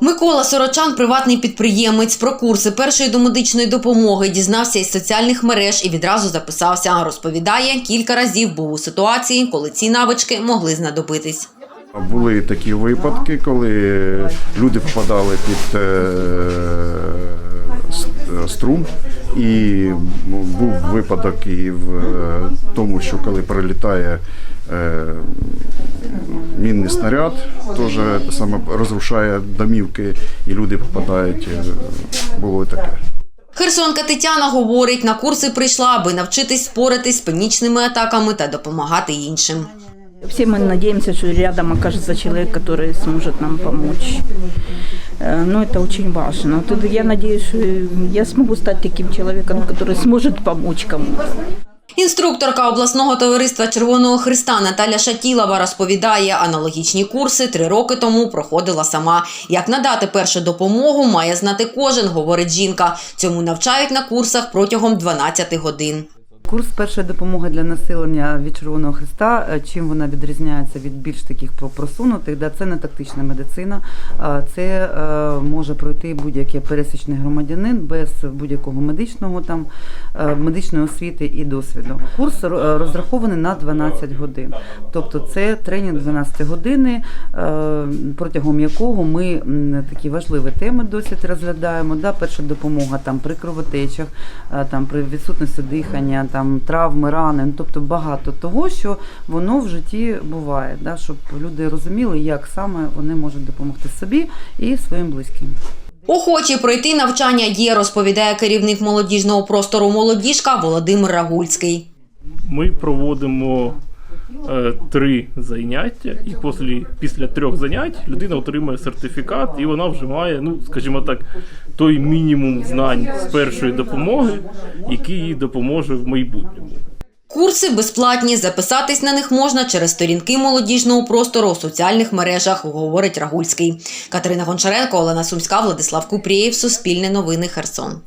Микола Сорочан, приватний підприємець, про курси першої домедичної допомоги дізнався із соціальних мереж і відразу записався. Розповідає, кілька разів був у ситуації, коли ці навички могли знадобитись. Були такі випадки, коли люди попадали під е, струм, і був випадок і в е, тому, що коли прилітає е, мінний снаряд, теж саме розрушає домівки, і люди попадають. е, Було таке. Херсонка Тетяна говорить, на курси прийшла, аби навчитись споритись з панічними атаками та допомагати іншим. Все мы надеемся, что рядом окажется человек, который сможет нам помочь. Э, Но это очень важно. Тут я надеюсь, что я смогу стать таким человеком, который сможет помочь кому-то. Інструкторка обласного товариства Червоного Христа Наталя Шатілова розповідає, аналогічні курси три роки тому проходила сама. Як надати першу допомогу, має знати кожен, говорить жінка. Цьому навчають на курсах протягом 12 годин. Курс першої допомоги для населення від Червоного Христа. е, Чим вона відрізняється від більш таких просунутих? Да, це не тактична медицина, а це е, може пройти будь-який пересічний громадянин без будь-якого медичного там е, медичної освіти і досвіду. Курс розрахований на 12 годин. Тобто це тренінг 12 години, е, протягом якого ми такі важливі теми досить розглядаємо. Да, перша допомога там при кровотечах, е, там при відсутності дихання, там травми, рани, ну, тобто багато того, що воно в житті буває, да, щоб люди розуміли, як саме вони можуть допомогти собі і своїм близьким. Охочі пройти навчання є, розповідає керівник молодіжного простору молодіжка Володимир Рагульський. Ми проводимо три заняття, і після, після трьох занять людина отримує сертифікат, і вона вже має, ну скажімо так, той мінімум знань з першої допомоги, який їй допоможе в майбутньому. Курси безплатні. Записатись на них можна через сторінки молодіжного простору у соціальних мережах, говорить Рагульський. Катерина Гончаренко, Олена Сумська, Владислав Купрієв, Суспільне новини Херсон.